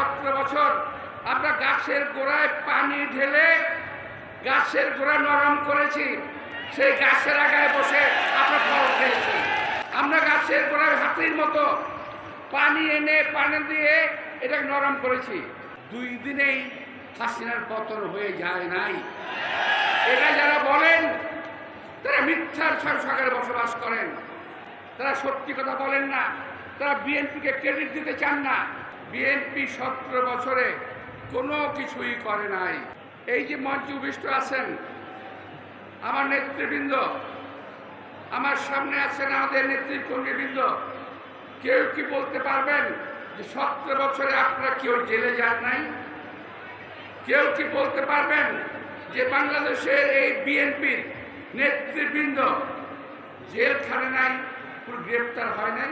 সতেরো বছর। আমরা গাছের গোড়ায় পানি ঢেলে গাছের গোড়া নরম করেছি। সেই গাছের আগায় বসে আমরা ফল খেয়েছি। আমরা গাছের গোড়ায় হাতির মতো পানি এনে পানি দিয়ে এটাকে নরম করেছি। দুই দিনেই হাসিনার পতন হয়ে যায় নাই। এটা যারা বলেন, তারা মিথ্যার সরকারে বসবাস করেন। তারা সত্যি কথা বলেন না। তারা বিএনপিকে ক্রেডিট দিতে চান না। বিএনপি সতেরো বছরে কোনো কিছুই করে নাই। এই যে মঞ্চে উপবিষ্ট আছেন আমার নেতৃবৃন্দ, আমার সামনে আছেন আমাদের নেতৃকর্মীবৃন্দ, কেউ কি বলতে পারবেন যে সতেরো বছরে আপনারা কেউ জেলে যান নাই? কেউ কি বলতে পারবেন যে বাংলাদেশের এই বিএনপির নেতৃবৃন্দ জেলখানে নাই গ্রেপ্তার হয় নাই?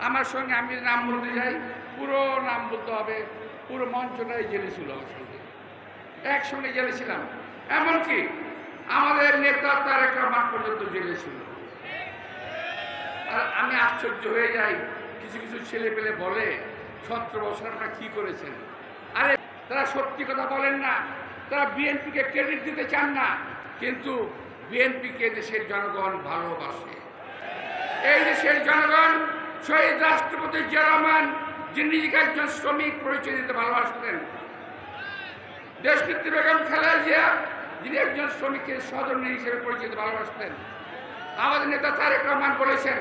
আমার সঙ্গে আমি নাম বলতে যাই পুরো নাম বলতে হবে, পুরো মঞ্চটাই জেলে ছিল আমার সঙ্গে। একসঙ্গে জেলে ছিলাম। এমনকি আমাদের নেতা তারেক রহমান পর্যন্ত জেলে ছিল। আর আমি আশ্চর্য হয়ে যাই, কিছু কিছু ছেলে পেলে বলে, সতেরো বছর কী করেছেন? আরে, তারা সত্যি কথা বলেন না। তারা বিএনপিকে ক্রেডিট দিতে চান না। কিন্তু বিএনপিকে দেশের জনগণ ভালোবাসে। এই দেশের জনগণ শহীদ রাষ্ট্রপতি জিয়া রহমান, যিনি নিজেকে একজন শ্রমিক পরিচয় দিতে ভালোবাসতেন। দেশনেত্রী বেগম খালেদা জিয়া, যিনি একজন শ্রমিকের সদন্য হিসেবে পরিচয় দিতে ভালোবাসতেন। আমাদের নেতা তারেক রহমান বলেছেন,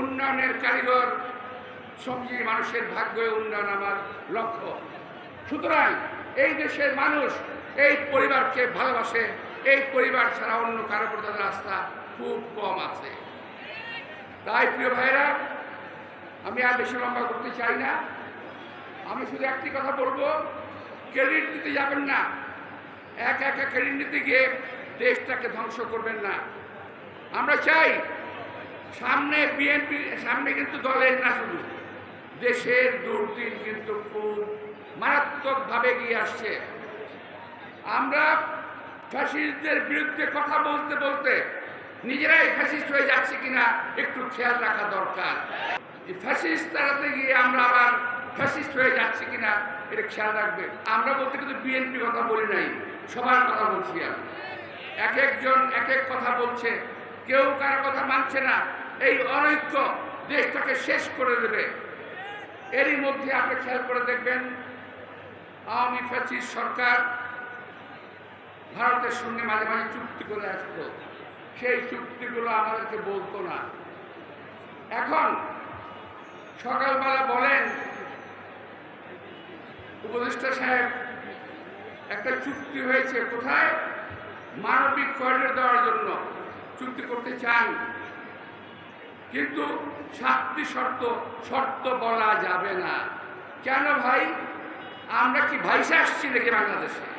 উন্নয়নের কারিগর শ্রমজীবী মানুষের ভাগ্য উন্নয়ন আমার লক্ষ্য। সুতরাং এই দেশের মানুষ এই পরিবারকে ভালোবাসে, এই পরিবার ছাড়া অন্য কারও প্রতি আস্থা খুব কম আছে। তাই প্রিয় ভাইরা আমি আর বেশি লম্বা করতে চাই না। আমি শুধু একটি কথা বলব ক্রেডিট দিতে যাবেন না। এক একা ক্রেডিট নিতে গিয়ে দেশটাকে ধ্বংস করবেন না। আমরা চাই সামনে বিএনপি সামনে কিন্তু দলের না শুধু, দেশের দুর্দিন কিন্তু খুব মারাত্মকভাবে গিয়ে আসছে। আমরা ফ্যাসিস্টদের বিরুদ্ধে কথা বলতে বলতে নিজেরাই ফ্যাসিস্ট হয়ে যাচ্ছে কিনা একটু খেয়াল রাখা দরকার। ফ্যাসিস্ট তাড়াতে গিয়ে আমরা আবার ফ্যাসিস্ট হয়ে যাচ্ছে কিনা, এটা খেয়াল রাখবে। আমরা বলতে কিন্তু বিএনপি কথা বলি নাই, সবার কথা বলছি আমি এক একজন এক এক কথা বলছে, কেউ কারও কথা মানছে না, এই অনৈক্য দেশটাকে শেষ করে দেবে। এরই মধ্যে আপনি খেয়াল করে দেখবেন, আওয়ামী ফ্যাসিস্ট সরকার ভারতের সঙ্গে মাঝে মাঝে চুক্তি করে আসতো। সেই চুক্তিগুলো আমাদেরকে বলতো না। এখন সকালবেলা বলেন, উপদেষ্টা সাহেব, একটা চুক্তি হয়েছে কোথায়? মানবিক করিডোর দেওয়ার জন্য চুক্তি করতে চান। কিন্তু সাতটি শর্ত শর্ত বলা যাবে না। কেন ভাই? আমরা কি ভাইসে আসছি নাকি বাংলাদেশে?